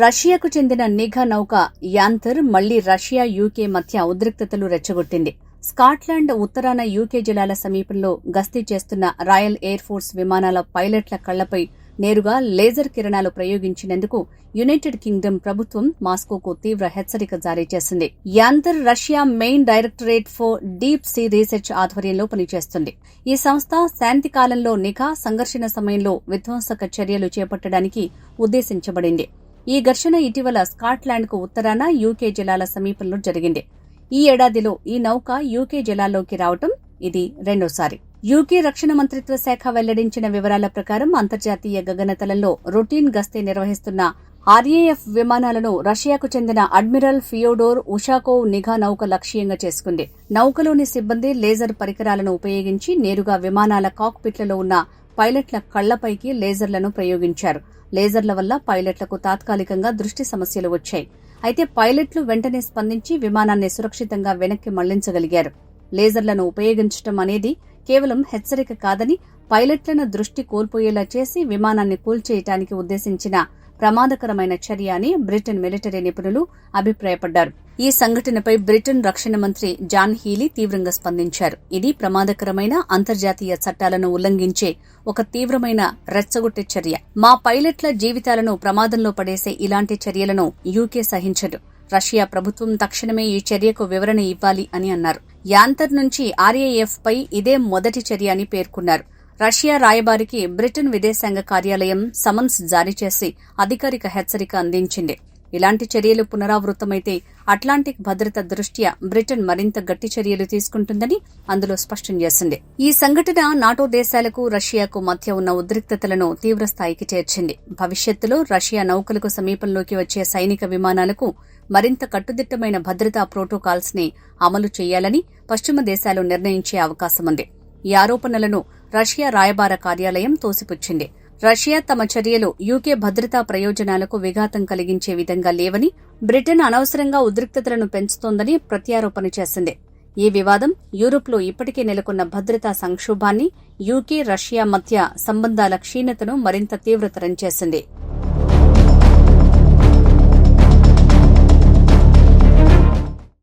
రష్యాకు చెందిన నిఘా నౌక యాంతర్ మళ్ళీ రష్యా యూకే మధ్య ఉద్రిక్తతలు రెచ్చగొట్టింది. స్కాట్లాండ్ ఉత్తరాన యూకే జలాల సమీపంలో గస్తీ చేస్తున్న రాయల్ ఎయిర్ ఫోర్స్ విమానాల పైలట్ల కళ్ళపై నేరుగా లేజర్ కిరణాలు ప్రయోగించినందుకు యునైటెడ్ కింగ్డమ్ ప్రభుత్వం మాస్కోకు తీవ్ర హెచ్చరిక జారీ చేసింది. Anther Russia main directorate for deep sea research ఆధ్వర్యంలో పనిచేస్తుంది. ఈ సంస్థ శాంతి కాలంలో నిఘా సంఘర్షణ సమయంలో విధ్వంసక చర్యలు చేపట్టడానికి ఉద్దేశించబడింది. ఈ ఘర్షణ ఇటీవల స్కాట్లాండ్కు ఉత్తరాన యూకే జలాల సమీపంలో జరిగింది. ఈ ఏడాదిలో ఈ నౌక యూకే జలాల్లోకి రావటం ఇది రెండోసారి. యూకే రక్షణ మంత్రిత్వ శాఖ వెల్లడించిన వివరాల ప్రకారం అంతర్జాతీయ గగనతలంలో రొటీన్ గస్తీ నిర్వహిస్తున్న ఆర్ఏఎఫ్ విమానాలను రష్యాకు చెందిన అడ్మిరల్ ఫియోడోర్ ఉషాకోవ్ నిఘా నౌక లక్ష్యంగా చేసుకుంది. నౌకలోని సిబ్బంది లేజర్ పరికరాలను ఉపయోగించి నేరుగా విమానాల కాక్పిట్లలో ఉన్న పైలట్ల కళ్ళపైకి లేజర్లను ప్రయోగించారు. లేజర్ల వల్ల పైలట్లకు తాత్కాలికంగా దృష్టి సమస్యలు వచ్చాయి. అయితే పైలట్లు వెంటనే స్పందించి విమానాన్ని సురక్షితంగా వెనక్కి మళ్ళించగలిగారు. లేజర్లను ఉపయోగించడం అనేది కేవలం హెచ్చరిక కాదని పైలట్లను దృష్టి కోల్పోయేలా చేసి విమానాన్ని కూల్చేయటానికి ఉద్దేశించిన ప్రమాదకరమైన చర్య అని బ్రిటన్ మిలిటరీ నిపుణులు అభిప్రాయపడ్డారు. ఈ సంఘటనపై బ్రిటన్ రక్షణ మంత్రి జాన్ హీలీ తీవ్రంగా స్పందించారు. ఇది ప్రమాదకరమైన అంతర్జాతీయ చట్టాలను ఉల్లంఘించే ఒక తీవ్రమైన రెచ్చగొట్టే చర్య. మా పైలట్ల జీవితాలను ప్రమాదంలో పడేసే ఇలాంటి చర్యలను యూకే సహించదు. రష్యా ప్రభుత్వం తక్షణమే ఈ చర్యకు వివరణ ఇవ్వాలి అని అన్నారు. యాంతర్ నుంచి ఆర్ఏఎఫ్ పై ఇదే మొదటి చర్య అని పేర్కొన్నారు. రష్యా రాయబారికి బ్రిటన్ విదేశాంగ కార్యాలయం సమన్స్ జారీ చేసి అధికారిక హెచ్చరిక అందించింది. ఇలాంటి చర్యలు పునరావృతమైతే అట్లాంటిక్ భద్రత దృష్ట్యా బ్రిటన్ మరింత గట్టి చర్యలు తీసుకుంటుందని అందులో స్పష్టం చేసింది. ఈ సంఘటన నాటో దేశాలకు రష్యాకు మధ్య ఉన్న ఉద్రిక్తతలను తీవ్రస్థాయికి చేర్చింది. భవిష్యత్తులో రష్యా నౌకలకు సమీపంలోకి వచ్చే సైనిక విమానాలకు మరింత కట్టుదిట్టమైన భద్రతా ప్రోటోకాల్స్ని అమలు చేయాలని పశ్చిమ దేశాలు నిర్ణయించే అవకాశముంది. ఈ ఆరోపణలను రష్యా రాయబార కార్యాలయం తోసిపుచ్చింది. రష్యా తమ చర్యలు యూకే భద్రతా ప్రయోజనాలకు విఘాతం కలిగించే విధంగా లేవని బ్రిటన్ అనవసరంగా ఉద్రిక్తతలను పెంచుతోందని ప్రత్యారోపణ చేసింది. ఈ వివాదం యూరోప్లో ఇప్పటికే నెలకొన్న భద్రతా సంక్షోభాన్ని యూకే రష్యా మధ్య సంబంధాల క్షీణతను మరింత తీవ్రతరం చేసింది.